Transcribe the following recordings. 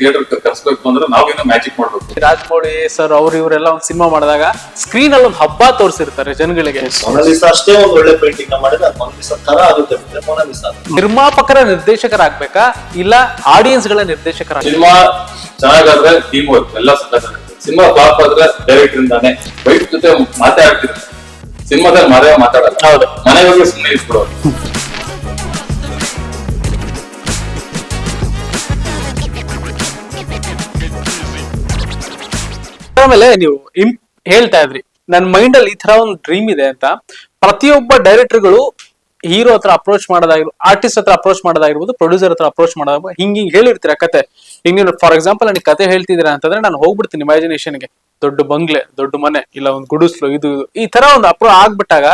Theatre ಕರ್ಸ್ಬೇಕು ಅಂದ್ರೆ ನಾವೇನೋ ಮ್ಯಾಜಿಕ್ ಮಾಡ್ಬೇಕು. ರಾಜ್ಮೌಳಿ ಸರ್ ಅವ್ರು ಇವರೆಲ್ಲ ಒಂದು ಸಿನಿಮಾ ಮಾಡಿದಾಗ ಸ್ಕ್ರೀನ್ ಅಲ್ಲಿ ಒಂದು ಹಬ್ಬ ತೋರಿಸಿರ್ತಾರೆ ಜನಗಳಿಗೆ. ಮೊನಾಲಿಸ ಅಷ್ಟೇ ಒಂದು ಒಳ್ಳೆ ಪೇಂಟಿಂಗ್ ಮಾಡಿದ್ರೆ ಅದು ಮೊನಾಲಿಸ ತರ ಆಗುತ್ತೆ ಮೊನಾಲಿಸ. ನಿರ್ಮಾಪಕರ ನಿರ್ದೇಶಕರಾಗ್ಬೇಕಾ? ಇಲ್ಲ ಆಡಿಯನ್ಸ್ಗಳ ನಿರ್ದೇಶಕರ ಸಿನಿಮಾ ಚೆನ್ನಾಗಾದ್ರೆ ಟೀಮ್ ವರ್ಕ್ ಎಲ್ಲ ಸಿನಿಮಾ ಫ್ಲಾಪ್ ಆದ್ರೆ ಡೈರೆಕ್ಟರ್ ಇಂದಾನೆ. ವೈಟ್ ಜೊತೆ ಮಾತಾಡ್ತಿರ್ತಾರೆ. ಸಿನಿಮಾದಲ್ಲಿ ಮರೆಯ ಮಾತಾಡಲ್ಲ. ಹೌದು. ಮನೆಗೆ ಸುಮ್ಮನೆ ಇಟ್ಬಿಡೋರು ಆಮೇಲೆ ನೀವು ಹೇಳ್ತಾ ಇದ್ರಿ. ನನ್ನ ಮೈಂಡ್ ಅಲ್ಲಿ ಈ ತರ ಒಂದು ಡ್ರೀಮ್ ಇದೆ ಅಂತ. ಪ್ರತಿಯೊಬ್ಬ ಡೈರೆಕ್ಟರ್ಗಳು ಹೀರೋ ಹತ್ರ ಅಪ್ರೋಚ್ ಮಾಡೋದಾಗಿರ್ಬೋದು ಆರ್ಟಿಸ್ಟ್ ಹತ್ರ ಅಪ್ರೋಚ್ ಮಾಡೋದಾಗಿರ್ಬೋದು, ಪ್ರೊಡ್ಯೂಸರ್ ಹತ್ರ ಅಪ್ರೋಚ್ ಮಾಡೋದಾಗ ಹಿಂಗ್ ಹಿಂಗ್ ಹೇಳಿರ್ತೀರ ಕತೆ. ಹಿಂಗ್ ನೀವು ಫಾರ್ ಎಕ್ಸಾಂಪಲ್ ನನಗೆ ಕತೆ ಹೇಳ್ತಿದ್ದೀರಾ ಅಂತಂದ್ರೆ ನಾನು ಹೋಗ್ಬಿಡ್ತೀನಿ ಇಮ್ಯಾಜಿನೇಷನ್ಗೆ. ದೊಡ್ಡ ಬಂಗ್ಲೆ, ದೊಡ್ಡ ಮನೆ, ಇಲ್ಲ ಒಂದು ಗುಡಿಸ್ಲು, ಇದು ಇದು. ಈ ತರ ಒಂದು ಅಪ್ರೋ ಆಗ್ಬಿಟ್ಟಾಗ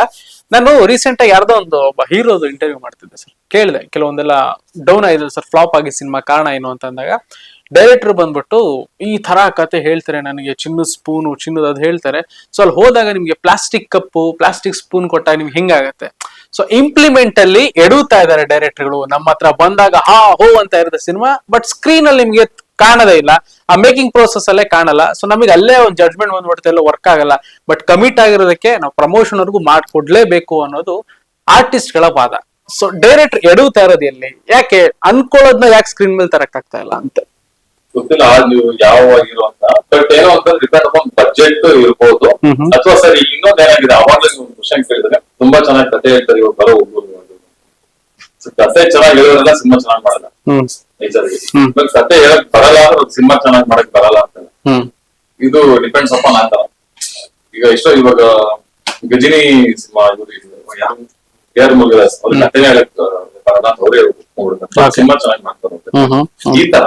ನಾನು ರೀಸೆಂಟ್ ಆಗಿ ಯಾರ್ದೋ ಒಂದು ಒಬ್ಬ ಹೀರೋದು ಇಂಟರ್ವ್ಯೂ ಮಾಡ್ತಿದ್ದೆ ಸರ್. ಕೇಳಿದೆ. ಕೆಲವೊಂದೆಲ್ಲ ಡೌನ್ ಆಗಿದೆ ಸರ್ ಫ್ಲಾಪ್ ಆಗಿ ಸಿನಿಮಾ ಕಾರಣ ಏನು ಅಂತ ಅಂದಾಗ ಡೈರೆಕ್ಟರ್ ಬಂದ್ಬಿಟ್ಟು, ಈ ತರ ಕತೆ ಹೇಳ್ತಾರೆ ನನಗೆ, ಚಿನ್ನದ ಸ್ಪೂನು ಚಿನ್ನದ ಅದು ಹೇಳ್ತಾರೆ. ಸೊ ಅಲ್ಲಿ ಹೋದಾಗ ನಿಮ್ಗೆ ಪ್ಲಾಸ್ಟಿಕ್ ಕಪ್ಪು ಪ್ಲಾಸ್ಟಿಕ್ ಸ್ಪೂನ್ ಕೊಟ್ಟಾಗ ನಿಮ್ಗೆ ಹೆಂಗಾಗತ್ತೆ. ಸೊ ಇಂಪ್ಲಿಮೆಂಟ್ ಅಲ್ಲಿ ಎಡುತ್ತಾ ಇದ್ದಾರೆ ಡೈರೆಕ್ಟರ್ಗಳು ನಮ್ಮ ಹತ್ರ ಬಂದಾಗ, ಹಾ, ಹೋ ಅಂತ ಇರುತ್ತೆ ಸಿನಿಮಾ ಬಟ್ ಸ್ಕ್ರೀನ್ ಅಲ್ಲಿ ನಿಮ್ಗೆ ಕಾಣದೇ ಇಲ್ಲ. ಆ ಮೇಕಿಂಗ್ ಪ್ರೋಸೆಸ್ ಅಲ್ಲೇ ಕಾಣಲ್ಲ. ಸೊ ನಮಗೆ ಅಲ್ಲೇ ಒಂದು ಜಡ್ಜ್ಮೆಂಟ್ ಬಂದ್ಬಿಡುತ್ತೆ ಎಲ್ಲ ವರ್ಕ್ ಆಗಲ್ಲ. ಬಟ್ ಕಮಿಟ್ ಆಗಿರೋದಕ್ಕೆ ನಾವು ಪ್ರಮೋಷನ್ ವರ್ಗೂ ಮಾಡ್ಕೊಡ್ಲೇಬೇಕು ಅನ್ನೋದು ಆರ್ಟಿಸ್ಟ್ಗಳ ವಾದ. ಸೊ ಡೈರೆಕ್ಟರ್ ಎಡುತ್ತಾ ಇರೋದು ಎಲ್ಲಿ? ಯಾಕೆ? ಅನ್ಕೊಳ್ಳೋದ್ನ ಯಾಕೆ ಸ್ಕ್ರೀನ್ ಮೇಲೆ ತರಕ್ ಆಗ್ತಾ ಇಲ್ಲ ಅಂತ. ಗೊತ್ತಿಲ್ಲ ಆ ನೀವು ಯಾವ ಆಗಿರೋ ಅಂತ. ಬಟ್ ಏನೋ ಅಂತ ಡಿಪೆಂಡ್ ಅಪಾನ್ ಬಜೆಟ್ ಇರ್ಬೋದು. ಅಥವಾ ಸರ್ ಇನ್ನೊಂದ್ ಏನಾಗಿದೆ? ಅವಾಗಲೇ ನೀವು ಕ್ವಶನ್ ಕೇಳಿದ್ರೆ ತುಂಬಾ ಚೆನ್ನಾಗಿ ಕತೆ ಹೇಳ್ತಾರೆ ಇವ್ರು ಬರೋ So, ಕತೆ ಚೆನ್ನಾಗಿ ಹೇಳೋದ್ರಲ್ಲ ಸಿನಿಮಾ ಚೆನ್ನಾಗಿ ಮಾಡಲ್ಲ. ಇವಾಗ ಕತೆ ಹೇಳಕ್ ಬರಲ್ಲ ಅಂದ್ರೆ ಸಿನಿಮಾ ಚೆನ್ನಾಗಿ ಮಾಡಕ್ ಬರಲ್ಲ ಅಂತ. ಇದು ಡಿಪೆಂಡ್ಸ್ ಅಪಾನ್ ಅಂತ. ಈಗ ಎಷ್ಟೋ ಇವಾಗ ಗಜಿನಿ ಸಿನಿಮಾ ಇವರು ಯಾರು? ಯಾರು ಮಗಳ ಅವ್ರ ಕಥೆನೇ ಹೇಳಕ್ ಬರಲ್ಲ ಅಂತ ಅವರೇ. ಸಿನಿಮಾ ಚೆನ್ನಾಗಿ ಮಾಡ್ತಾರೆ. ಈ ತರ.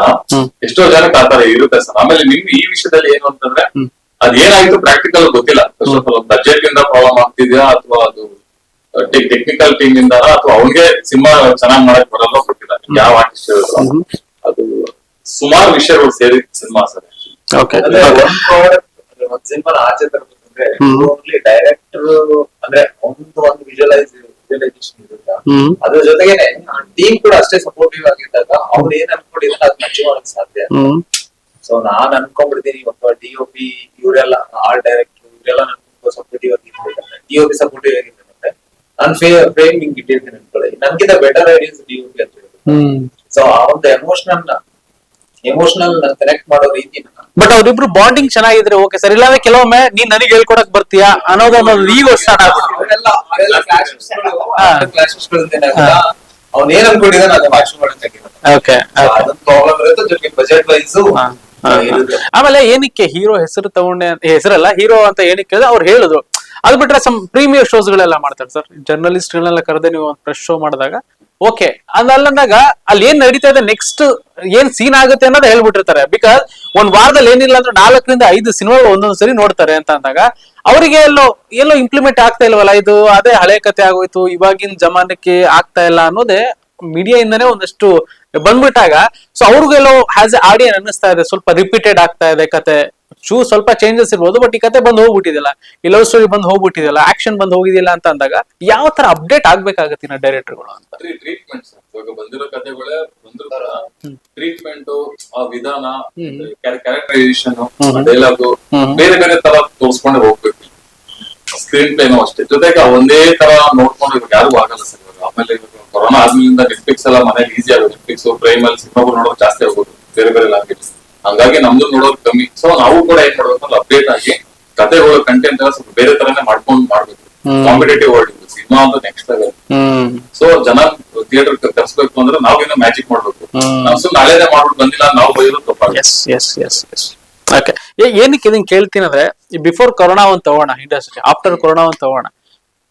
ಎಷ್ಟೋ ಜನಕ್ಕೆ ಆತರ ಇರುತ್ತೆ ಸರ್. ಆಮೇಲೆ ನಿಮ್ಗೆ ಈ ವಿಷಯದಲ್ಲಿ ಏನು ಅಂತಂದ್ರೆ ಹ್ಮ್. ಅದ್ ಏನಾಯ್ತು ಪ್ರಾಕ್ಟಿಕಲ್ ಗೊತ್ತಿಲ್ಲ. ಸ್ವಲ್ಪ ಬಜೆಟ್ ಇಂದ ಪ್ರಾಬ್ಲಮ್ ಆಗ್ತಿದ್ಯಾ ಅಥವಾ ಅದು ಟೆಕ್ನಿಕಲ್ ಟೀಮ್ ಇಂದ ಅಥವಾ ಅವ್ನಿಗೆ ಸಿನಿಮಾ ಚೆನ್ನಾಗಿ ಮಾಡಕ್ ಬರಲ್ಲ ಗೊತ್ತಿಲ್ಲ. ಯಾವ ಆರ್ಟಿಸ್ಟ್ ಅದು ಸುಮಾರು ವಿಷಯಗಳು ಸೇರಿ ಸಿನಿಮಾ ಸರ್. ಒಂದ್ ಸಿನಿಮಾ ಆಚೆ ತರಬೇಕಂದ್ರೆ. ಡೈರೆಕ್ಟರ್ ಅಂದ್ರೆ ಒಂದು ಒಂದು ವಿಜುವಲೈಸ್ ಅದ್ರ ಜೊತೆಗೆ ಟೀಮ್ ಕೂಡ ಅಷ್ಟೇ ಸಪೋರ್ಟಿವ್ ಆಗಿದ್ದಾಗ ಅವ್ರು ಏನ್ ಅನ್ಕೊಂಡಿದ್ರೆ ಅದ್ ಅಚೀವ್ ಮಾಡಕ್ ಸಾಧ್ಯ. ಸೊ ನಾನ್ ಅನ್ಕೊಂಡ್ಬಿಡ್ತೀನಿ ಒಬ್ಬ ಡಿ ಒ ಪಿ ಇವರೆಲ್ಲ ಆರ್ಟ್ ಡೈರೆಕ್ಟರ್ ಇವರೆಲ್ಲ ನನ್ಗೆ ಸಪೋರ್ಟಿವ್ ಆಗಿ ಡಿ ಒ ಪಿ ಸಪೋರ್ಟಿವ್ ಆಗಿ ನಾನ್ ಫ್ರೇಮ್ ಹಿಂಗ್ ಇಟ್ಟಿರ್ತೀನಿ ಅನ್ಕೊಳ್ಳಿ. ನನ್ಗಿಂತ better ideas D O P ಅಂತ ಹೇಳಿದ್ರು ಸೊ ಆ ಒಂದು ಎಮೋಷನಲ್ ಎಮೋಷನಲ್ ಕನೆಕ್ಟ್ ಮಾಡೋ ರೀತಿನ ಬಟ್ ಅವ್ರಿಬ್ರು ಬಾಂಡಿಂಗ್ ಚೆನ್ನಾಗಿದ್ರೆ ಓಕೆ ಸರ್ ಇಲ್ಲಾಂದ್ರೆ ಕೆಲವೊಮ್ಮೆ ನೀನ್ ನನಗೆ ಹೇಳ್ಕೊಡಕ್ ಬರ್ತೀಯಾ ಅನ್ನೋದೊಂದು ಅನ್ನೋದು ಈಗ ಸ್ಟಾರ್ಟ್ ಆಗುತ್ತೆ ಅವ್ನ ಏನ್ ಅನ್ಕೊಂಡಿದ್ದಾನೆ ಅದನ್ನ ಬಜೆಟ್ ವೈಸ್ ಆಮೇಲೆ ಏನಕ್ಕೆ ಹೀರೋ ಹೆಸರು ತಗೊಂಡೆ ಹೆಸರಲ್ಲ ಹೀರೋ ಅಂತ ಏನಕ್ಕೆ ಅವ್ರು ಹೇಳಿದ್ರು. ಅದ್ ಬಿಟ್ರೆ ಸಮ್ ಪ್ರೀಮಿಯರ್ ಶೋಸ್ ಗಳೆಲ್ಲ ಮಾಡ್ತಾರೆ ಸರ್ ಜರ್ನಲಿಸ್ಟ್ ಗಳನ್ನೆಲ್ಲ ಕರೆದೇ ನೀವು ಒಂದು ಫ್ರೆಶ್ ಶೋ ಮಾಡಿದಾಗ ಓಕೆ ಅದಲ್ಲಂದಾಗ ಅಲ್ಲಿ ಏನ್ ನಡೀತಾ ಇದೆ ನೆಕ್ಸ್ಟ್ ಏನ್ ಸೀನ್ ಆಗುತ್ತೆ ಅನ್ನೋದು ಹೇಳ್ಬಿಟ್ಟಿರ್ತಾರೆ. ಬಿಕಾಸ್ ಒಂದ್ ವಾರದಲ್ಲಿ ಏನಿಲ್ಲ ಅಂದ್ರೆ ನಾಲ್ಕರಿಂದ ಐದು ಸಿನಿಮಾಗಳು ಒಂದೊಂದ್ ಸರಿ ನೋಡ್ತಾರೆ ಅಂತ ಅಂದಾಗ, ಅವರಿಗೆ ಎಲ್ಲೋ ಎಲ್ಲೋ ಇಂಪ್ಲಿಮೆಂಟ್ ಆಗ್ತಾ ಇಲ್ವಲ್ಲ ಇದು? ಅದೇ ಹಳೆ ಕತೆ ಆಗೋಯ್ತು, ಇವಾಗಿನ ಜಮಾನಕ್ಕೆ ಆಗ್ತಾ ಇಲ್ಲ ಅನ್ನೋದೇ ಮೀಡಿಯಾ ಇಂದನೇ ಒಂದಷ್ಟು ಬಂದ್ಬಿಟ್ಟಾಗ ಸೊ ಅವ್ರಿಗೆಲ್ಲೋ ಹ್ಯಾಸ್ ಎ ಆಡಿಯನ್ ಅನ್ನಿಸ್ತಾ ಇದೆ. ಸ್ವಲ್ಪ ರಿಪೀಟೆಡ್ ಆಗ್ತಾ ಇದೆ ಕತೆ. ಚೂ ಸ್ವಲ್ಪ ಚೇಂಜಸ್ ಇರ್ಬೋದು ಬಟ್ ಈ ಕತೆ ಬಂದು ಹೋಗ್ಬಿಟ್ಟಿದೆಲ್ಲ ಈ ಲವ್ ಸ್ಟೋರಿ ಬಂದು ಹೋಗ್ಬಿಟ್ಟಿದೆಲ್ಲ ಆಕ್ಷನ್ ಬಂದು ಹೋಗಿದಿಲ್ಲ ಅಂತ ಅಂದಾಗ ಯಾವ ತರ ಅಪ್ಡೇಟ್ ಆಗ್ಬೇಕಾಗತ್ತೆ ಡೈರೆಕ್ಟರ್ ಡೈರೆಕ್ಟರ್ಗಳು ಅಂತ? ಬಂದಿರೋ ಕಥೆಗಳೇ ಬಂದಿರೋ ತರ ಟ್ರೀಟ್ಮೆಂಟ್ ಆ ವಿಧಾನ. ಕ್ಯಾರೆಕ್ಟರೈಸೇಷನ್. ಡೈಲಾಗು ಬೇರೆ ಬೇರೆ ತರ ತೋರ್ಸ್ಕೊಂಡು ಹೋಗ್ಬೇಕು. ಸ್ಕ್ರೀನ್ ಪ್ಲೇನು ಅಷ್ಟೇ. ಜೊತೆಗೆ ಒಂದೇ ತರ ನೋಡ್ಕೊಂಡು ಇವಾಗ ಯಾರಿಗೂ ಆಗಲ್ಲ ಸರ್ ಇವಾಗ. ಆಮೇಲೆ ಕೊರೋನಾ ಆದ್ಮೇಲಿಂದ ನೆಟ್ಫ್ಲಿಕ್ಸ್ ಎಲ್ಲ ಮನೇಲಿ ಈಸಿ ಆಗೋದು. ನೆಟ್ಫ್ಲಿಕ್ಸ್ ಪ್ರೈಮ್ ಅಲ್ಲಿ ಸಿನಿಮಾಗಳು ನೋಡೋದು ಜಾಸ್ತಿ ಆಗೋದು. ಬೇರೆ ಬೇರೆ ಲ್ಯಾಂಗ್ವೇಜ್ ಹಂಗಾಗಿ ನಮ್ದು ನೋಡೋದು ಕಮ್ಮಿ. ಸೊ ನಾವು ಕೂಡ ಏನ್ ಮಾಡ್ಬೇಕು ಅಪ್ಡೇಟ್ ಆಗಿ ಕಥೆಗಳು ಕಂಟೆಂಟ್ ಎಲ್ಲ ಸ್ವಲ್ಪ ಬೇರೆ ತರನೇ ಮಾಡ್ಕೊಂಡು ಮಾಡ್ಬೇಕು. ಕಾಂಪಿಟೇಟಿವ್ ವರ್ಲ್ಡ್ ಸಿನಿಮಾ ಅಂತ ನೆಕ್ಸ್ಟ್ ಲೆವೆಲ್ ಸೊ ಜನ ಥಿಯೇಟರ್ ಕರ್ಸ್ಬೇಕು ಅಂದ್ರೆ ನಾವೇನೋ ಮ್ಯಾಜಿಕ್ ಮಾಡ್ಬೇಕು. ನಾವು ಸುಮ್ಮನೆ ಹಳೇದೇ ಮಾಡ್ಬಿಟ್ಟು ಬಂದಿಲ್ಲ ನಾವು ಎಸ್ ಎಸ್ ಓಕೆ ಏನಕ್ಕೆ ಇದನ್ನ ಕೇಳ್ತೀನಿ ಅಂದ್ರೆ ಬಿಫೋರ್ ಕೊರೋನಾ ಒಂದು ತಗೋಣ ಇಂಡಸ್ಟ್ರಿ ಆಫ್ಟರ್ ಕೊರೋನಾ ಒಂದು ತಗೋಣ.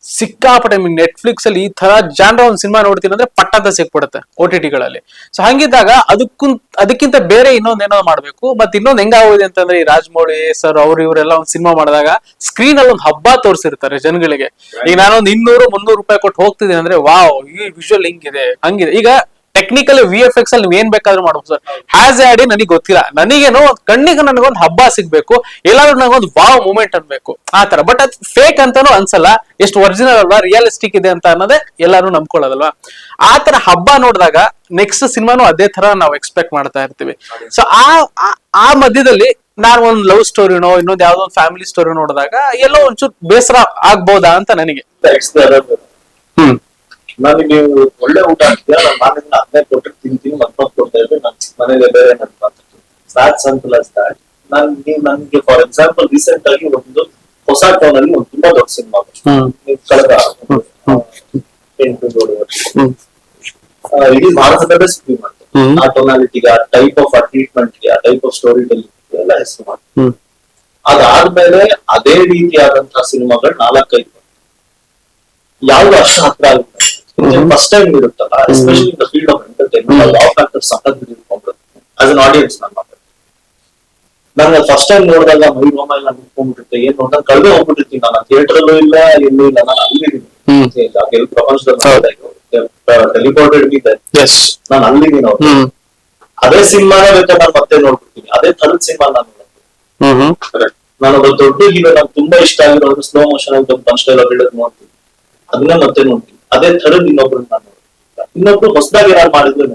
ಸಿಕ್ಕಾಪಟ್ಟೆ ನಿಮ್ಗೆ ನೆಟ್ಫ್ಲಿಕ್ಸ್ ಅಲ್ಲಿ ಈ ತರ ಜಾನ್ರ ಒಂದು ಸಿನಿಮಾ ನೋಡ್ತೀನಿ ಅಂದ್ರೆ ಪಟ್ಟದ ಸಿಕ್ಬಿಡುತ್ತೆ ಓ ಟಿ ಟಿಗಳಲ್ಲಿ ಸೊ ಹಂಗಿದ್ದಾಗ ಅದಕ್ಕೂ, ಅದಕ್ಕಿಂತ ಬೇರೆ ಇನ್ನೊಂದೇನೋ ಮಾಡ್ಬೇಕು. ಮತ್ತೆ ಇನ್ನೊಂದ್ ಹೆಂಗಾಗೋಗಿದೆ ಅಂತಂದ್ರೆ ಈ ರಾಜಮೌಳಿ, ಸರ್ ಅವ್ರು ಇವರೆಲ್ಲ ಒಂದು ಸಿನಿಮಾ ಮಾಡಿದಾಗ ಸ್ಕ್ರೀನ್ ಅಲ್ಲಿ ಒಂದು ಹಬ್ಬ ತೋರಿಸಿರ್ತಾರೆ ಜನಗಳಿಗೆ. ಈಗ ನಾನೊಂದು ಇನ್ನೂರು, ಮುನ್ನೂರು ರೂಪಾಯಿ ಕೊಟ್ಟು ಹೋಗ್ತಿದ್ದೀನಿ ಅಂದ್ರೆ, ವಾವ್, ಈ ವಿಜುವಲ್ ಹಿಂಗಿದೆ, ಹಂಗಿದೆ. ಈಗ ಟೆಕ್ನಿಕಲಿ ವಿ ಎಫ್ ಎಕ್ಸ್ ಅಲ್ಲಿ ನೀವು ಏನ್ ಬೇಕಾದ್ರೂ ಮಾಡ್ಬೋದು ಸರ್ ಹ್ಯಾಸ್ ಆಡಿ ನನಗೆ ಗೊತ್ತಿಲ್ಲ. ನನಗೇನು ಕಣ್ಣಿಗೆ ನನಗೊಂದು ಹಬ್ಬ ಸಿಗ್ಬೇಕು. ಎಲ್ಲಾದ್ರೂ ನನಗೊಂದು ವಾವ್ ಮೂಮೆಂಟ್ ಅನ್ಬೇಕು. ಆ ತರ ಬಟ್ ಅದು ಫೇಕ್ ಅಂತಾನು ಅನ್ಸಲ್ಲ. ಎಷ್ಟು ಒರಿಜಿನಲ್ ಅಲ್ವಾ ರಿಯಲಿಸ್ಟಿಕ್ ಇದೆ ಅಂತ ಅನ್ನೋದೇ ಎಲ್ಲಾರು ನಂಬ್ಕೊಳ್ಳೋದಲ್ವಾ? ಆ ತರ ಹಬ್ಬ ನೋಡಿದಾಗ ನೆಕ್ಸ್ಟ್ ಸಿನಿಮಾನು ಅದೇ ತರ ನಾವು ಎಕ್ಸ್ಪೆಕ್ಟ್ ಮಾಡ್ತಾ ಇರ್ತೀವಿ. ಸೊ ಆ ಆ- ಆ ಮಧ್ಯದಲ್ಲಿ ನಾನು ಒಂದು ಲವ್ ಸ್ಟೋರಿನೋ ಇನ್ನೊಂದು ಯಾವ್ದೋ ಒಂದು ಫ್ಯಾಮಿಲಿ ಸ್ಟೋರಿ ನೋಡಿದಾಗ ಎಲ್ಲೋ ಒಂಚೂರು ಬೇಸರ ಆಗ್ಬೋದಾ ಅಂತ ನನಗೆ. ಹ್ಮ್. ನನಗೆ ನೀವು ಒಳ್ಳೆ ಊಟ ಹಾಕ್ತೀರಾ ನಾನು ನಾನಿಂದ ಹದಿನೈದು ಕೊಟ್ಟರೆ ತಿಂತೀನಿ ಮತ್ತೊಂದು ಕೊಡ್ತಾ ಇದ್ರೆ ನನ್ನ ಮನೇಲಿ ಬೇರೆ ಏನಾದ್ರು ಸಿಂಪಲ್ ಅಸ್ ದಾಟ್ ನಾನ್ ನೀವು ನನ್ಗೆ ಫಾರ್ ಎಕ್ಸಾಂಪಲ್ ರೀಸೆಂಟ್ ಆಗಿ ಒಂದು ಹೊಸ ಟೌನ್ ಅಲ್ಲಿ ಒಂದು ತುಂಬಾ ದೊಡ್ಡ ಸಿನಿಮಾ ಕಳೆದ ಆ, ಎಂಟು ಏಳು ವರ್ಷ. ಆ, ಇಡೀ ಭಾರತದಲ್ಲೇ ಸುದ್ದಿ ಮಾಡ್ತಾರೆ. ಆ ಟೊನಾಲಿಟಿಗೆ ಆ ಟೈಪ್ ಆಫ್ ಟ್ರೀಟ್ಮೆಂಟ್ಗೆ ಆ ಟೈಪ್ ಆಫ್ ಸ್ಟೋರಿ ಟೆಲ್ಲಿಂಗ್ ಎಲ್ಲ ಹೆಸರು ಮಾಡ್ತಾರೆ. ಅದಾದ್ಮೇಲೆ ಅದೇ ರೀತಿಯಾದಂತಹ ಸಿನಿಮಾಗಳು ನಾಲ್ಕೈದು ಯಾವ್ದು ಅಷ್ಟು ಹತ್ರ ಆಗುತ್ತೆ. ಫಸ್ಟ್ ಟೈಮ್ ಇರುತ್ತಲ್ಲ especially in the field of entertainment law factor ಸಖತ್ ಹಿಡಿದುಕೊಂಡ್ಬಿಡುತ್ತೆ ಆಸ್ ಅನ್ ಆಡಿಯನ್ಸ್ ನಾನು ನಂಗೆ ಫಸ್ಟ್ ಟೈಮ್ ನೋಡಿದಾಗ ಮೈ ರೋಮ ಎಲ್ಲ ನಿಂತ್ಕೊಂಡ್ಬಿಟ್ಟಿರುತ್ತೆ ಏನ್ ನೋಡಿದಾಗ ಕಳೆದೇ ಹೋಗ್ಬಿಟ್ಟಿರ್ತೀನಿ ನಾನು. ಥಿಯೇಟರ್ ಅಲ್ಲೂ ಇಲ್ಲ ಎಲ್ಲೂ ಇಲ್ಲ. ನಾನು ಅಲ್ಲಿದ್ದೀನಿ. ಎಲ್ಲಿ ಪ್ರಪಂಚದಲ್ಲಿ ಟೆಲಿಪೋರ್ಟೆಡ್ ಇದೆ ಎಸ್ ನಾನು ಅಲ್ಲಿದ್ದೀನಿ ಅವ್ರು. ಅದೇ ಸಿನಿಮಾನೇ ಬೇಕಾದ್ರೆ ನಾನು ಮತ್ತೆ ನೋಡ್ಬಿಡ್ತೀನಿ. ಅದೇ ಥರದ ಸಿನಿಮಾ ನಾನು ನೋಡ್ತೀನಿ. ನಾನು ಒಬ್ಬ ದೊಡ್ಡ ಹೀರೋ ನಂಗೆ ತುಂಬಾ ಇಷ್ಟ ಆಗಿರೋ ಸ್ಲೋ ಮೋಷನ್ ಒಂದು ಪಂಚ್ ಡೈಲಾಗ್ ಹೇಳೋದು ನೋಡ್ತೀನಿ. ಅದನ್ನ ಮತ್ತೆ ನೋಡ್ತೀನಿ. ಅದೇ ಥರದ್ ಇನ್ನೊಬ್ರು ನಾನು ಇನ್ನೊಬ್ರು ಹೊಸದಾಗಿ ಯಾರು ಮಾಡಿದ್ರು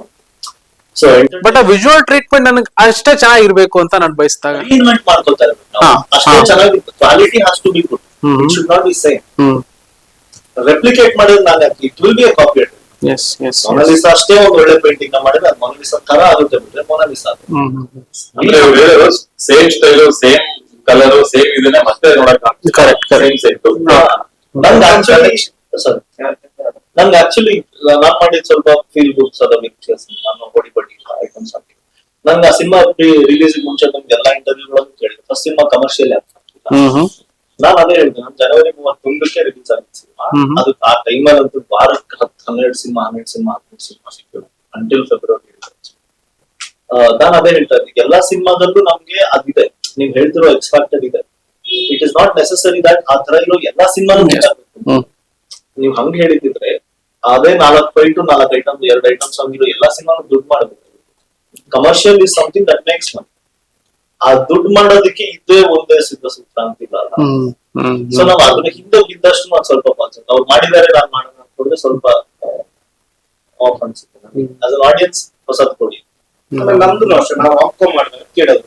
ಸೊ ಬಟ್ ಆ ವಿಜುವಲ್ ಟ್ರೀಟ್ಮೆಂಟ್ ನನಗೆ ಅಷ್ಟೇ ಚೆನ್ನಾಗಿರ್ಬೇಕು ಅಂತ ನಾನು ಬಯಸಿದಾಗ. ರೀಇನ್ವೆಂಟ್ ಮಾಡ್ಕೊತಾರೆ ಅಷ್ಟೇ ಚೆನ್ನಾಗಿ quality has to be good it should not be same replicate ಮಾಡಿದ್ರೆ ನಾನು it will be a copy as as Mona Lisa ಅಷ್ಟೇ ಒಂದು ಒಳ್ಳೆ ಪೇಂಟಿಂಗ್ ಮಾಡಿದ್ರೆ ಅದು ಮೊನಾಲಿಸಾ ತರ ಆಗುತ್ತೆ ಬಿಟ್ರೆ ಮೊನಾಲಿಸಾ ಅಂದ್ರೆ ಹೇಳೋದು same style same colour same ಇದನ್ನೇ ಮತ್ತೆ ನೋಡಕ್ ಕರೆಕ್ಟ್. ಸೇಮ್ ಸೆಟ್ ನನ್ಗೆ ಆಕ್ಚುಲಿ ಸಾರಿ ನನ್ಗೆ ಆಕ್ಚುಲಿ ನಾನ್ ಮಾಡಿದ ಸ್ವಲ್ಪ ಫೀಲ್ ಗುಡ್ಸ್ ಅದ ಪಿಕ್ಚರ್ಸ್ ನಾನು ಬಡಿ ಬಡಿ ಐಟಮ್ಸ್ ಹಾಕಿ. ನಂಗೆ ಆ ಸಿನಿಮಾ ರಿಲೀಸ್ ಮುಂಚೆ ನಮ್ಗೆ ಎಲ್ಲಾ ಇಂಟರ್ವ್ಯೂಗಳನ್ನು ಕೇಳಿದೆ ಫಸ್ಟ್ ಸಿನಿಮಾ ಕಮರ್ಷಿಯಲ್ ಹ್ಮ್ ನಾನು ಅದೇ ಹೇಳ್ತೀನಿ ನಾನು ಜನವರಿ ಮೂವತ್ತೊಂದಕ್ಕೆ ರಿಲೀಸ್ ಆಗಿದೆ ಸಿನಿಮಾ ಅದು ಆ ಟೈಮಲ್ಲಿ ಅಂತೂ ವಾರಕ್ಕೆ ಹತ್ತು ಹನ್ನೆರಡು ಸಿನಿಮಾ ಹನ್ನೆರಡು ಸಿನಿಮಾ ಹದಿನೈದು ಸಿನಿಮಾ ಸಿಕ್ಕಿದ್ರು ಅಂಟಿಲ್ ಫೆಬ್ರವರಿ ನಾನು ಅದೇ ಹೇಳ್ತಾ ಇದ್ದೀನಿ ಎಲ್ಲಾ ಸಿನಿಮಾದಲ್ಲೂ ನಮ್ಗೆ ಅದಿದೆ. ನೀವ್ ಹೇಳ್ತಿರೋ ಎಕ್ಸ್ಪೆಕ್ಟೆಡ್ ಇದೆ it is not necessary that ಆ ತರ ಇರೋ ಎಲ್ಲಾ ಸಿನಿಮಾನು ನೀವ್ ಹಂಗ್ ಹೇಳಿದ್ರೆ ಅದೇ ನಾಲ್ಕು ಫೈಟ್ ನಾಲ್ಕು ಐಟಮ್ ಎರಡು ಐಟಮ್ಸ್ ಇರೋ ಎಲ್ಲಾ ಸಿನಿಮಾನು ದುಡ್ಡು ಮಾಡಬೇಕು. Commercial is something that makes money ಆ ದುಡ್ಡು ಮಾಡೋದಕ್ಕೆ ಇದೇ ಒಂದೇ ಸಿದ್ಧ ಸೂತ್ರ ಅಂತಿಲ್ಲ ಸೊ ನಾವ್ ಅದನ್ನ ಹಿಂದೆ ಬಿದ್ದಷ್ಟು ನಾವ್ ಸ್ವಲ್ಪ ಕಾನ್ಸೆಪ್ಟ್ ಅವ್ರು ಮಾಡಿದಾರೆ ನಾನ್ ಮಾಡೋಣ ಅನ್ಕೊಂಡ್ರೆ ಸ್ವಲ್ಪ ಆಫ್ ಅನ್ಸುತ್ತೆ ಆಸ್ ಅನ್ ಆಡಿಯನ್ಸ್ ಹೊಸದ್ ಕೊಡಿ. ನಮ್ದು ಅಷ್ಟೇ ನಾವು ರಾಮ್ ಕಾಮ್ ಮಾಡಿದ್ರೆ ಕೇಳೋದು.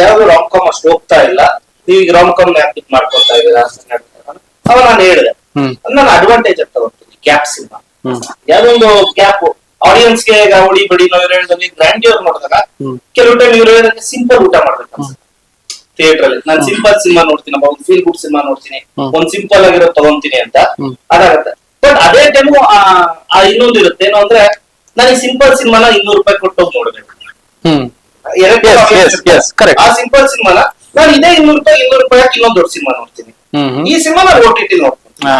ಯಾವ್ದು ರಾಮ್ ಕಾಮ್ ಅಷ್ಟು ಹೋಗ್ತಾ ಇಲ್ಲ. ನೀವು ಈಗ ರಾಮ್ ಕಾಮ್ ಯಾಕೆ ಮಾಡ್ಕೊಳ್ತಾ ಮಾಡ್ಕೊತಾ ಹೇಳ್ತಾರೆ. ಅವಾಗ ನಾನು ಹೇಳಿದೆ. ನಾನು ಅಡ್ವಾಂಟೇಜ್ ಅಂತ ತಗೊಂತೀನಿ ಗ್ಯಾಪ್ ಸಿನಿಮಾ ಯಾವ್ದೊಂದು ಗ್ಯಾಪ್ ಆಡಿಯನ್ಸ್ಗೆ ಈಗ ಹೊಡಿ ಬಡಿ ನಾವು ಹೇಳಿದಲ್ಲಿ ಗ್ರ್ಯಾಂಡಿಯರ್ ನೋಡಿದಾಗ. ಕೆಲವು ಟೈಮ್ ಇವ್ರು ಹೇಳಿದ್ರೆ ಸಿಂಪಲ್ ಊಟ ಮಾಡ್ಬೇಕು. ಥಿಯೇಟರ್ ಅಲ್ಲಿ. ನಾನು ಸಿಂಪಲ್ ಸಿನಿಮಾ ನೋಡ್ತೀನಿ ಒಂದು ಫೀಲ್ ಗುಡ್ ಸಿನಿಮಾ ನೋಡ್ತೀನಿ. ಒಂದ್ ಸಿಂಪಲ್ ಆಗಿರೋ ತಗೊಂತೀನಿ ಅಂತ. ಅದಾಗತ್ತೆ. ಬಟ್ ಅದೇ ಟೈಮು ಆ ಇನ್ನೊಂದು ಇರುತ್ತೆ. ಏನು ಅಂದ್ರೆ ನನಗೆ ಸಿಂಪಲ್ ಸಿನಿಮಾನ ಇನ್ನೂರು ರೂಪಾಯಿ ಕೊಟ್ಟು ಹೋಗಿ ನೋಡ್ಬೇಕು. ಆ ಸಿಂಪಲ್ ಸಿನಿಮಾನ ನಾನು ಇದೇ ಇನ್ನೂರು ರೂಪಾಯಿ ಇನ್ನೂರು ರೂಪಾಯಿ ಇನ್ನೊಂದು ದೊಡ್ಡ ಸಿನಿಮಾ ನೋಡ್ತೀನಿ. ಈ ಸಿನಿಮಾ ನಾನು ಓ ಟಿ ಟಿ ನೋಡ್ತೀನಿ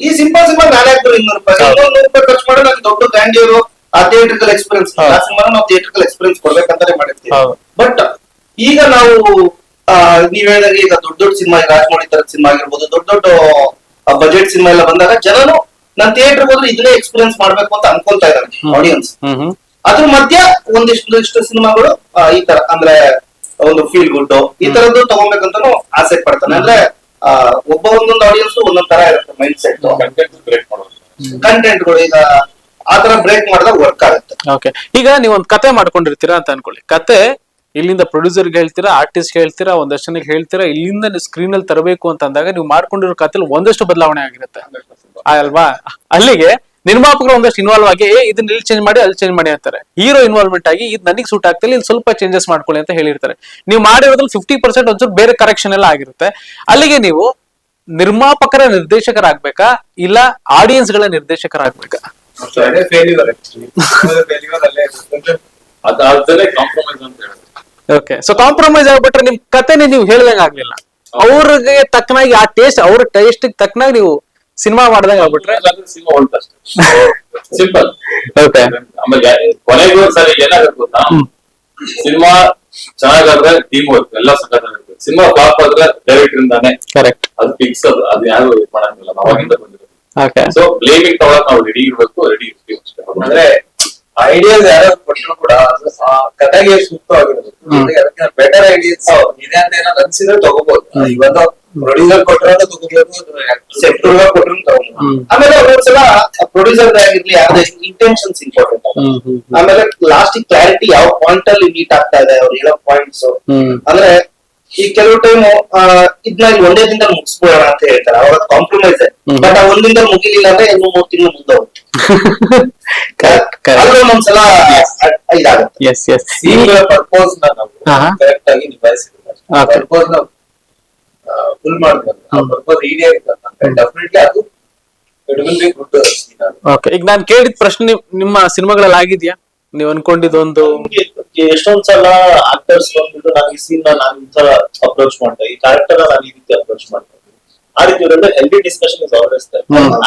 ಈ ಸಿಂಪಲ್ ಸಿಂಪಲ್ ನಾನೇ ಹಾಕ್ತಾರೆ ಇನ್ನೂರು ರೂಪಾಯಿ. ನೂರು ರೂಪಾಯಿ ಖರ್ಚು ಮಾಡಿ ನನಗೆ ದೊಡ್ಡ ಗ್ರ್ಯಾಂಡಿಯರು ಆ ಥಿಯೇಟ್ರಿಕಲ್ ಎಕ್ಸ್ಪೀರಿಯನ್ಸ್ ಆ ಸಿನಿಮಾ ನಾವು ಥಿಯೇಟ್ರಿಕಲ್ ಎಕ್ಸ್ಪೀರಿಯನ್ಸ್ ಕೊಡ್ಬೇಕಂತಾನೆ ಮಾಡಿರ್ತೀವಿ. ಬಟ್ ಈಗ ನಾವು ಆ, ನೀವ್ ಹೇಳಿದಾಗ ಈಗ ದೊಡ್ಡ ದೊಡ್ಡ ಸಿನಿಮಾ ರಾಜಮೌಳಿ ತರದ ಸಿನಿಮಾ ಆಗಿರ್ಬೋದು ದೊಡ್ಡ ದೊಡ್ಡ ಬಜೆಟ್ ಸಿನಿಮಾ ಎಲ್ಲ ಬಂದಾಗ ಜನನು ನನ್ ಥಿಯೇಟರ್ ಹೋದ್ರೆ ಇದನ್ನೇ ಎಕ್ಸ್ಪೀರಿಯನ್ಸ್ ಮಾಡ್ಬೇಕು ಅಂತ ಅನ್ಕೊಂತಾ ಇದ್ದಾರೆ ಆಡಿಯನ್ಸ್ ಅದ್ರ ಮಧ್ಯ ಒಂದಿಷ್ಟು ಇಷ್ಟು ಸಿನಿಮಾಗಳು ಈ ತರ ಅಂದ್ರೆ ಒಂದು ಫೀಲ್ ಗುಡ್ ಈ ತರದ್ದು ತಗೊಬೇಕಂತಾನು ಆಸೆ ಪಡ್ತಾನೆ. ಅಂದ್ರೆ ಒಬ್ಬ ಒಂದೊಂದು ಆಡಿಯನ್ಸ್ ಒಂದೊಂದ್ ತರ ಇರುತ್ತೆ ಮೈಂಡ್ ಸೆಟ್ ಕಂಟೆಂಟ್ ಬ್ರೇಕ್ ಮಾಡೋದು. ಕಂಟೆಂಟ್ಗಳು ಈಗ ಆತರ ತರ ಬ್ರೇಕ್ ಮಾಡಿದಾಗ ವರ್ಕ್ ಆಗುತ್ತೆ. ಓಕೆ ಈಗ ನೀವು ಒಂದು ಕತೆ ಮಾಡ್ಕೊಂಡಿರ್ತೀರಾ ಅಂತ ಅನ್ಕೊಳ್ಳಿ. ಕತೆ ಇಲ್ಲಿಂದ ಪ್ರೊಡ್ಯೂಸರ್ಗೆ ಹೇಳ್ತೀರಾ ಆರ್ಟಿಸ್ಟ್ ಹೇಳ್ತೀರಾ ಒಂದಷ್ಟು ಜನಕ್ಕೆ ಹೇಳ್ತೀರಾ ಇಲ್ಲಿಂದ ನೀವು ಸ್ಕ್ರೀನ್ ಅಲ್ಲಿ ತರಬೇಕು ಅಂತ ಅಂದಾಗ ನೀವು ಮಾಡ್ಕೊಂಡಿರೋ ಕಥೆಲಿ ಒಂದಷ್ಟು ಬದಲಾವಣೆ ಆಗಿರುತ್ತೆ. ಅಲ್ವಾ? ಅಲ್ಲಿಗೆ ನಿರ್ಮಾಪಕರು ಒಂದಷ್ಟು ಇನ್ವಾಲ್ವ್ ಆಗಿ ಇದನ್ನ ಇಲ್ಲಿ ಚೇಂಜ್ ಮಾಡಿ ಅಲ್ಲಿ ಚೇಂಜ್ ಮಾಡಿ ಅಂತಾರೆ. ಹೀರೋ ಇನ್ವಾಲ್ವ್ಮೆಂಟ್ ಆಗಿ ಇದು ನನಗೆ ಸೂಟ್ ಆಗ್ತಿಲ್ಲ ಇಲ್ಲಿ ಸ್ವಲ್ಪ ಚೇಂಜಸ್ ಮಾಡ್ಕೊಳ್ಳಿ ಅಂತ ಹೇಳಿರ್ತಾರೆ. ನೀವು ಮಾಡಿರೋದ್ರಲ್ಲಿ ಫಿಫ್ಟಿ ಪರ್ಸೆಂಟ್ ಒಂಚೂರು ಬೇರೆ ಕರೆಕ್ಷನ್ ಎಲ್ಲ ಆಗಿರುತ್ತೆ. ಅಲ್ಲಿಗೆ ನೀವು ನಿರ್ಮಾಪಕರ ನಿರ್ದೇಶಕರಾಗ್ಬೇಕಾ ಇಲ್ಲ ಆಡಿಯನ್ಸ್ಗಳ ನಿರ್ದೇಶಕರಾಗ್ಬೇಕಾ? ಓಕೆ ಸೊ ಕಾಂಪ್ರಮೈಸ್ ಆಗ್ಬಿಟ್ರೆ ನಿಮ್ ಕತೆನೆ ನೀವು ಹೇಳ್ದಂಗ ಆಗ್ಲಿಲ್ಲ. ಅವ್ರಿಗೆ ತಕ್ಕನಾಗಿ ಆ ಟೇಸ್ಟ್ ಅವ್ರ ಟೇಸ್ಟ್ ತಕ್ಕನಾಗಿ ನೀವು ಸಿನಿಮಾ ಮಾಡ್ದಂಗ ಆಗ್ಬಿಟ್ರೆ ಸಿನಿಮಾ ಹೊಲ್ಟಷ್ಟೇ ಸಿಂಪಲ್ ಓಕೆ ಆಮೇಲೆ ಕೊನೆಗೂ ಸರಿ ಏನಾಗುತ್ತೆ ಗೊತ್ತಾ ಸಿನಿಮಾ ಚೆನ್ನಾಗಾದ್ರೆ ಟೀಮ್ ವರ್ಕ್ ಎಲ್ಲ ಸಖತ್ತಾಗಿರುತ್ತೆ ಸಿನಿಮಾ ಫ್ಲಾಪ್ ಆದ್ರೆ ಡೈರೆಕ್ಟರ್ ಇಂದಾನೆ ಕರೆಕ್ಟ್ ಅದು ಫಿಕ್ಸ್ ಅದು ಅದು ಯಾರು ಇದು ಮಾಡಂಗಿಲ್ಲ ನಾವಾಗಿಂದ ಬಂದಿರೋದು ಓಕೆ ಸೊ ಬ್ಲೇಮಿಂಗ್ ತಗೊಳಕ್ ನಾವು ರೆಡಿ ಇರ್ಬೇಕು ರೆಡಿ ಇರ್ತೀವಿ ಅಷ್ಟೇ ಅಂದ್ರೆ ಐಡಿಯಾಸ್ ಯಾರು ಕೊಟ್ಟರು ಕೂಡ ಅದು ಆ ಕಥೆಗೆ ಸೂಕ್ತವಾಗಿರೋದು ಜೊತೆಗೆ ಅದಕ್ಕಿಂತ ಬೆಟರ್ ಐಡಿಯಾಸ್ ಇದೆ ಅಂತ ಏನಾದ್ರು ಅನ್ಸಿದ್ರೆ ತಗೋಬಹುದು ಇವತ್ತು ಪ್ರೊಡ್ಯೂಸರ್ ಅಂತ ತಗೋಬಹುದು ಸೆಕ್ಟರ್ ಕೊಟ್ಟರು. ಆಮೇಲೆ ಒಂದೊಂದ್ಸಲ ಪ್ರೊಡ್ಯೂಸರ್ ಆಗಿರ್ಲಿ ಯಾವ್ದೇ ಇಂಟೆನ್ಷನ್ಸ್ ಇಂಪಾರ್ಟೆಂಟ್ ಆಮೇಲೆ ಲಾಸ್ಟ್ ಕ್ಲಾರಿಟಿ ಯಾವ ಪಾಯಿಂಟ್ ಅಲ್ಲಿ ಮೀಟ್ ಆಗ್ತಾ ಇದೆ ಅವ್ರು ಹೇಳೋ ಪಾಯಿಂಟ್ಸ್ ಅಂದ್ರೆ ಈ ಕೆಲವು ಟೈಮ್ ಇದ್ನ ಇಲ್ಲಿ ಒಂದೇ ದಿನದಲ್ಲಿ ಮುಗಿಸ್ಬೋಣ ಅಂತ ಹೇಳ್ತಾರೆ. ಅವ್ರ ಕಾಂಪ್ರಮೈಸ್. ಬಟ್ ಆ ಒಂದಿಂದ ಮುಗಿಲಿಲ್ಲ ಅಂದ್ರೆ ಇನ್ನು ಮೂರ್ ತಿಂಗಳು ಮುಂದೆ ಹೋಗುತ್ತೆ ಒಂದೊಂದ್ಸಲ ಇದಾಗುತ್ತೆ. ಎಸ್ ಎಸ್ ಸೀನ್ಗಳ ಪರ್ಪೋಸ್ನ ನಾವು ಕರೆಕ್ಟ್ ಆಗಿ ನಿಭಾಯಿಸಿದ್ರೆ. ಪರ್ಪೋಸ್ನ ಫುಲ್ ಮಾಡ್ತಾರೆ ಡೆಫಿನೆಟ್ಲಿ ಅದು it will be good okay ಈಗ ನಾನು ಕೇಳಿದ ಪ್ರಶ್ನೆ ನಿಮ್ಮ ಸಿನಿಮಾಗಳಲ್ಲಿ ಆಗಿದ್ಯಾ? ನೀವು ಅನ್ಕೊಂಡಿದ್ದೊಂದು ಒಂದು ಎಷ್ಟೊಂದ್ ಸಲ ಆಕ್ಟರ್ಸ್ ಬಂದ್ಬಿಟ್ಟು ನಾನು ಈ ಸೀನ್ ನಾನು ಈ ತರ ಅಪ್ರೋಚ್ ಮಾಡ್ದೆ. ಈ ಕ್ಯಾರೆಕ್ಟರ್ ನಾನು ಈ ರೀತಿ ಅಪ್ರೋಚ್ ಮಾಡ್ತೇನೆ ಆ ರೀತಿ ಇರೋದ್ರಿಂದ healthy discussion is always.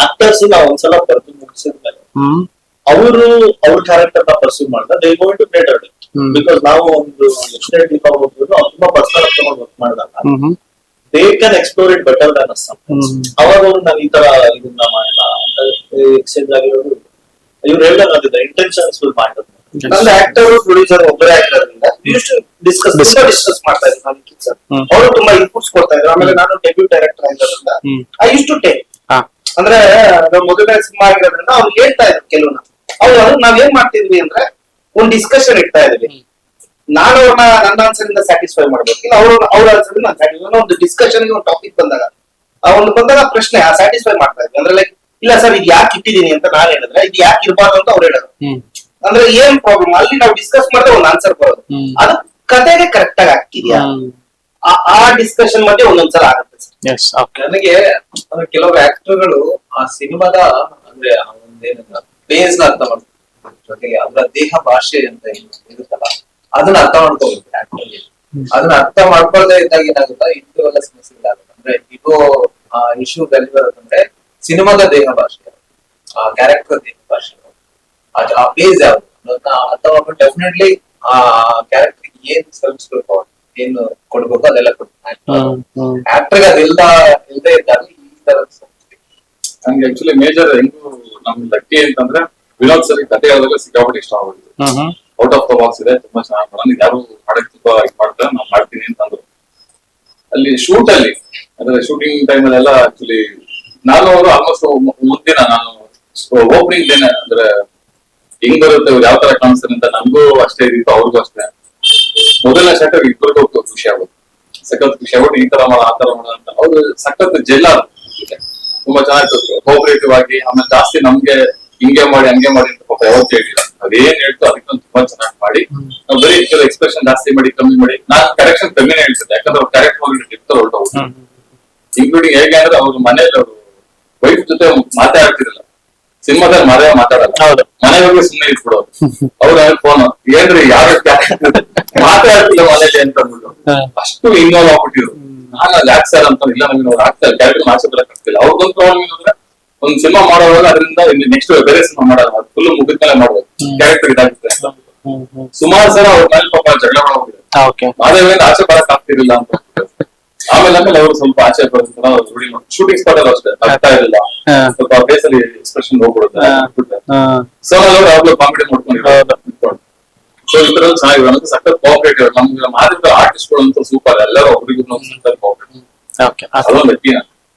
Actors ನಾವು ಒಂದ್ಸಲ ಬರ್ದು ಮುಗಿಸಿದ ಮೇಲೆ ಅವರು ಅವ್ರ ಕ್ಯಾರೆಕ್ಟರ್ನ ಪರ್ಸ್ಯೂ ಮಾಡ್ತಾರೆ they going to great because ನಾವು ಒಂದು ಎಕ್ಸ್ಟೆಂಡ್ ಡೀಪ್ ಆಗಿ ಹೋಗ್ಬೋದು ಅವ್ರು ತುಂಬಾ ಪರ್ಸನಲ್ ತಗೊಂಡು ವರ್ಕ್ ಮಾಡಿದಾಗ. They can explore it better than us. ಅವಾಗ ಅವ್ರು ನಾನು ಈ ತರ ಇದನ್ನ ಮಾಡಿಲ್ಲ ಎಕ್ಸ್ಚೇಂಜ್ ಆಗಿರೋದು ಇವ್ರು ಹೇಳ್ದಂಗ ಅದಿದೆ ಇಂಟೆನ್ಷನ್ಸ್ ವಿಲ್ ಮ್ಯಾಟರ್ ಅಂದ್ರೆ ಆಕ್ಟರ್ ಪ್ರೊಡ್ಯೂಸರ್ ಒಬ್ಬರೇ ಆಗಿರೋದ್ರಿಂದ ಡಿಸ್ಕಸ್ ತುಂಬಾ ಡಿಸ್ಕಸ್ ಮಾಡ್ತಾ ಇದ್ರು ನಾನು ಸರ್ ಹ್ಮ್. ಅವರು ತುಂಬಾ ಇನ್ಪುಟ್ಸ್ ಕೊಡ್ತಾ ಇದ್ರು ಆಮೇಲೆ ನಾನು ಡೆಬ್ಯೂ ಡೈರೆಕ್ಟರ್ ಆಗಿರೋದ್ರಿಂದ ಐ ಯೂಸ್ ಟು ಟೇಕ್ ಅಂದ್ರೆ ನಾವು ಮೊದಲನೇ ಸಿನಿಮಾ ಆಗಿರೋದ್ರಿಂದ ಅವ್ರು ಹೇಳ್ತಾ ಇದ್ರು ಕೆಲವನ್ನ ಅವ್ರು ನಾವ್ ಏನ್ ಮಾಡ್ತಿದ್ವಿ ಅಂದ್ರೆ ಒಂದ್ ಡಿಸ್ಕಷನ್ ಇಡ್ತಾ ಇದ್ವಿ. ನಾನು ಅವ್ರನ್ನ ನನ್ನ ಆನ್ಸರ್ ಇಂದ ಸ್ಯಾಟಿಸ್ಫೈ ಮಾಡ್ಬೇಕು. ಇಲ್ಲ ಅವ್ರ ಅವ್ರ ಆನ್ಸರ್ ನಾನು ಸ್ಯಾಟಿಸ್ಫೈ ಒಂದು ಡಿಸ್ಕಷನ್ ಒಂದು ಟಾಪಿಕ್ ಬಂದಾಗ. ಆ ಒಂದು ಬಂದಾಗ ಪ್ರಶ್ನೆ ಆ ಸ್ಯಾಟಿಸ್ಫೈ ಮಾಡ್ತಾ ಇದ್ವಿ. ಅಂದ್ರೆ ಲೈಕ್ ಇಲ್ಲ ಸರ್ ಇದು ಯಾಕೆ ಇಟ್ಟಿದ್ದೀನಿ ಅಂತ ನಾನು ಹೇಳಿದ್ರೆ ಇದು ಯಾಕೆ ಇರಬಾರ್ದು ಅಂತ ಅವ್ರು ಹೇಳೋದು ಅಂದ್ರೆ ಏನ್ ಪ್ರಾಬ್ಲಮ್ ಅಲ್ಲಿ ನಾವು ಡಿಸ್ಕಸ್ ಮಾಡಿದ್ರೆ ಒಂದು ಆನ್ಸರ್ ಬರೋದು. ಅದು ಕತೆಗೆ ಕರೆಕ್ಟ್ ಆಗಿ ಆಗ್ತಿದ್ಯಾ? ಆ- ಆ ಡಿಸ್ಕಷನ್ ಮಧ್ಯೆ ಒಂದೊಂದ್ಸಲ ಆಗುತ್ತೆ ಸರ್ ಎಸ್ ಓಕೆ ನನಗೆ ಅಂದ್ರೆ ಕೆಲವು ಆಕ್ಟರ್ಗಳು ಆ ಸಿನಿಮಾದ ಅಂದ್ರೆ ಆ ಒಂದೇನ ಬೇಸ್ನ ಅರ್ಥ ಮಾಡ್ತಾರೆ. ಜೊತೆಗೆ ಅವರ ದೇಹ ಭಾಷೆ ಅಂತ ಏನು ಇರುತ್ತಲ್ಲ. ಅದನ್ನ ಅರ್ಥ ಮಾಡ್ಕೋಬೇಕು ಆಕ್ಚುಲಿ ಅದನ್ನ ಅರ್ಥ ಮಾಡ್ಕೊಳ್ದೇ ಇದ್ದಾಗ ಏನಾಗುತ್ತೆ? ಎಲ್ಲ ಸಮಸ್ಯೆಗಳಾಗುತ್ತೆ ಅಂದ್ರೆ ಇದು ಇಶ್ಯೂ ಡೆಲಿವರ್ ಅಂದ್ರೆ ಸಿನಿಮಾದ ದೇಹ ಭಾಷೆ ಆ ಕ್ಯಾರೆಕ್ಟರ್ ದೇಹ ಭಾಷೆ. ಅದು ಆ ಬೇಸ್ ಯಾವ್ದು? ಅನ್ನೋದನ್ನ ಅರ್ಥ ಮಾಡ್ಕೊಂಡು ಡೆಫಿನೆಟ್ಲಿ ಆ ಕ್ಯಾರೆಕ್ಟರ್ ಏನ್ ಸಲ್ಲಿಸ್ಬೇಕು ಏನು ಕೊಡ್ಬೇಕು? ಅದೆಲ್ಲ ಕೊಡ್ಬೇಕು. ಆಕ್ಟರ್ ಅದಿಲ್ದ ಇಲ್ದೇ ಇದ್ದಾಗ ಈ ತರ ನಂಗೆ ಆಕ್ಚುಲಿ ಮೇಜರ್ ಹೆಂಗು ನಮ್ ಲಕ್ಕಿ ಅಂತಂದ್ರೆ ವಿನೋದ್ ಸರಿ ಕತೆ ಹೇಳಿದಾಗ ಸಿಕ್ಕಾಪಟ್ಟೆ ಇಷ್ಟ ಹ್ಮ್. ಔಟ್ ಆಫ್ ದ ಬಾಕ್ಸ್ ಇದೆ, ತುಂಬಾ ಚೆನ್ನಾಗಿ ನನಗೆ ಯಾರು ಪ್ರಾಡಕ್ಟ್ ತುಂಬಾ ಇದು ಮಾಡ್ತಾರೆ, ನಾನು ಮಾಡ್ತೀನಿ ಅಂತಂದ್ರು ಅಲ್ಲಿ ಶೂಟ್ ಅಲ್ಲಿ, ಅಂದ್ರೆ ಶೂಟಿಂಗ್ ಟೈಮ್ ಅಲ್ಲೆಲ್ಲ ಆಕ್ಚುಲಿ ನಾನು ಅವರು ಆಲ್ಮೋಸ್ಟ್ ಮುಂದಿನ ನಾನು ಓಪನಿಂಗ್ ಡೇನೆ ಅಂದ್ರೆ ಹೆಂಗ್ ಬರುತ್ತೆ ಯಾವ ತರ ಕಾಣಿಸ್ತಾರೆ ಅಂತ ನನಗೂ ಅಷ್ಟೇ ಇದಿತ್ತು, ಅವ್ರಿಗೂ ಅಷ್ಟೇ. ಮೊದಲನೇ ಶಾಟ್ ಇಬ್ಬರಿಗೂ ಖುಷಿ ಆಗುತ್ತೆ ಸಖತ್ ಖುಷಿ ಆಗ್ಬಿಟ್ಟು ಈ ತರ ಮಾಡ, ಆ ತರ ಮಾಡ ಅಂತ. ಅವ್ರು ಸಖತ್ ಜೆಲ್ಲ ತುಂಬಾ ಚೆನ್ನಾಗಿತ್ತು ಕೋಪರೇಟಿವ್ ಆಗಿ, ಆಮೇಲೆ ಜಾಸ್ತಿ ನಮ್ಗೆ ಹಿಂಗೆ ಮಾಡಿ, ಹಂಗೆ ಮಾಡಿ ಅಂತ ಪಾಪ ಯಾವತ್ತೂ ಹೇಳಿಲ್ಲ. ಅದೇನ್ ಹೇಳ್ತು ಅದಕ್ಕೊಂದು ತುಂಬಾ ಚೆನ್ನಾಗಿ ಮಾಡಿ. ನಾವು ಬರೀ ಕೆಲವು ಎಕ್ಸ್ಪ್ರೆಷನ್ ಜಾಸ್ತಿ ಮಾಡಿ ಕಮ್ಮಿ ಮಾಡಿ. ನಾನು ಕರೆಕ್ಷನ್ ಕಮ್ಮಿನೇ ಹೇಳ್ತಿದ್ದೆ. ಯಾಕಂದ್ರೆ ಅವ್ರು ಕರೆಕ್ಟ್ ಹೋಗಿ ಡಿಪ್ತ ಹೊರಟು ಇನ್ಕ್ಲೂಡಿಂಗ್ ಹೇಗೆ ಅಂದ್ರೆ ಅವ್ರ ಮನೇಲಿ ಅವರು ವೈಫ್ ಜೊತೆ ಮಾತಾಡ್ತಿರಲ್ಲ. ಸಿನಿಮಾದಲ್ಲಿ ಮಾತ್ರ ಮಾತಾಡಲ್ಲ. ಮನೆಯವ್ರಿಗೆ ಸುಮ್ಮನೆ ಇಟ್ಬಿಡೋದು. ಅವ್ರ ಫೋನ್ ಏನ್ರಿ ಯಾವ ಮಾತಾಡ್ತಿಲ್ಲ ಮನೇಲಿ ಅಂತ ಅಂದ್ಬಿಟ್ಟು. ಅಷ್ಟು ಇನ್ವಾಲ್ವ್ ಆಗ್ಬಿಟ್ಟಿದ್ರು. ನಾನು ಅಲ್ಲಿ ಯಾಕೆ ಸರ್ ಅಂತ ಇಲ್ಲ ನಮಗೆ ಅವ್ರು ಆಗ್ತಾ ಇಲ್ಲ ಕ್ಯಾರೆಕ್ಟರ್ ಮಾಡ್ಸೋದಕ್ಕೆ ಆಗ್ತಿಲ್ಲ ಅವ್ರಿಗೊಂದು ಪ್ರಾಬ್ಲಮ್ ಏನಂದ್ರೆ ಒಂದ್ ಸಿನಿಮಾ ಮಾಡೋವಾಗ ಅದರಿಂದ ನೆಕ್ಸ್ಟ್ ಬೇರೆ ಸಿನಿಮಾ ಮಾಡಲ್ಲ. ಫುಲ್ ಮುಗಿದ್ಮೇಲೆ ಮಾಡ್ಬೇಕು. ಕ್ಯಾರೆಕ್ಟರ್ ಇದಾಗುತ್ತೆ. ಸುಮಾರು ಸಲ ಅವ್ರ ಮೇಲೆ ಪಾಪ ಜಗಳ ಓಕೆ ಮಾದೇವಿಯಿಂದ ಆಚೆ ಬರಕ್ ಆಗ್ತಿರ್ಲಿಲ್ಲ ಅಂತ. ಆಮೇಲೆ ಆಮೇಲೆ ಅವರು ಸ್ವಲ್ಪ ಆಚೆ ಬರ್ತಾರೆ ರೂಢಿ ಮಾಡಿ ಶೂಟಿಂಗ್ ಸ್ಪಾಟ್ ಅಲ್ಲಿ ಅಷ್ಟೇ ಆಗ್ತಾ ಇರಲಿಲ್ಲ. ಸ್ವಲ್ಪ ಫೇಸ್ ಅಲ್ಲಿ ಎಕ್ಸ್ಪ್ರೆಷನ್ ಹೋಗ್ಬಿಡುತ್ತೆ ಸೊ ಅವರು ಯಾವಾಗಲೂ ಕಾಮಿಡಿ. ಮಾಡ್ಕೊಂಡಿರೋ ಸೊ ತರ ಚೆನ್ನಾಗಿದೆ. ನಮ್ಗೆ ಸಖತ್ ಕೋಆಪರೇಟಿವ್ ನಮ್ಗೆ ಮಾದಿದ ಆರ್ಟಿಸ್ಟ್ ಅಂತ ಸೂಪರ್ ಎಲ್ಲರೂ ಒಬ್ರಿಗೂ ಸಖತ್ ಕೋಆಪರೇಟಿವ್ ಓಕೆ ಅದೊಂದು ವ್ಯಕ್ತಿ